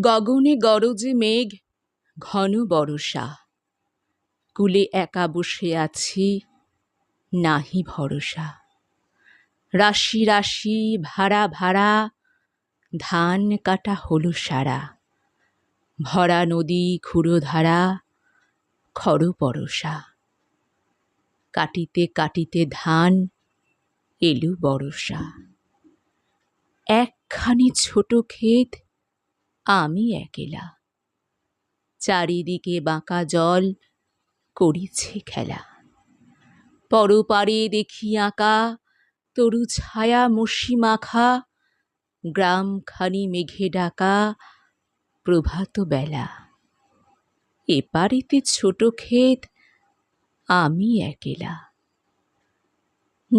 গগনে গরজে মেঘ, ঘন বরষা। কুলে একা বসে আছি, নাহি ভরসা। রাশি রাশি, ভাড়া ভাড়া, ধান কাটা হলো সারা। ভরা নদী, ক্ষুরধারা খর পরশা কাটিতে কাটিতে ধান এলু বরষা। একখানি ছোট ক্ষেত আমি একেলা। চারিদিকে বাঁকা জল করিছে খেলা। পরপারে দেখি আঁকা, তরু ছায়া মসি মাখা, গ্রামখানি মেঘে ডাকা প্রভাত বেলা। এপারেতে ছোট ক্ষেত, আমি একেলা।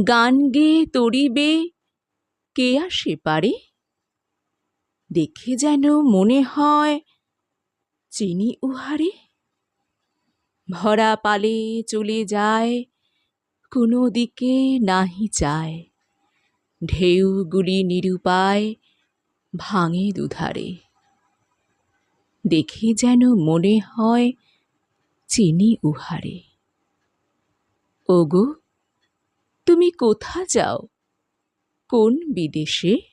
গান গেয়ে তরিবে, কে আসে পারে? দেখে যেন মনে হয় চিনি উহারে। ভরা পালে চলে যায়, কোনো দিকে নাহি চায়। ঢেউগুলি নিরুপায় ভাঙে দুধারে। দেখে যেন মনে হয় চিনি উহারে। ওগো, তুমি কোথা যাও? কোন বিদেশে?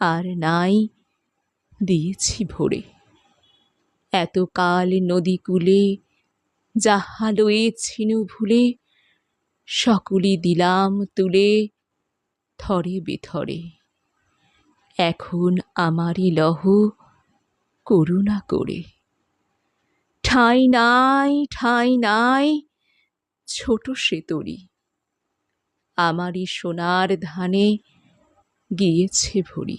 আর নাই দিয়েছি ভরে। এতকাল নদী কূলে যাহা লয়েছিনু ভুলে সকলি দিলাম তুলে থরে বিথরে। এখন আমারই লহ করুণা করে। ঠাঁই নাই ঠাঁই নাই, ছোট সে তরি। আমারই সোনার ধানে গিয়েছে ভরি।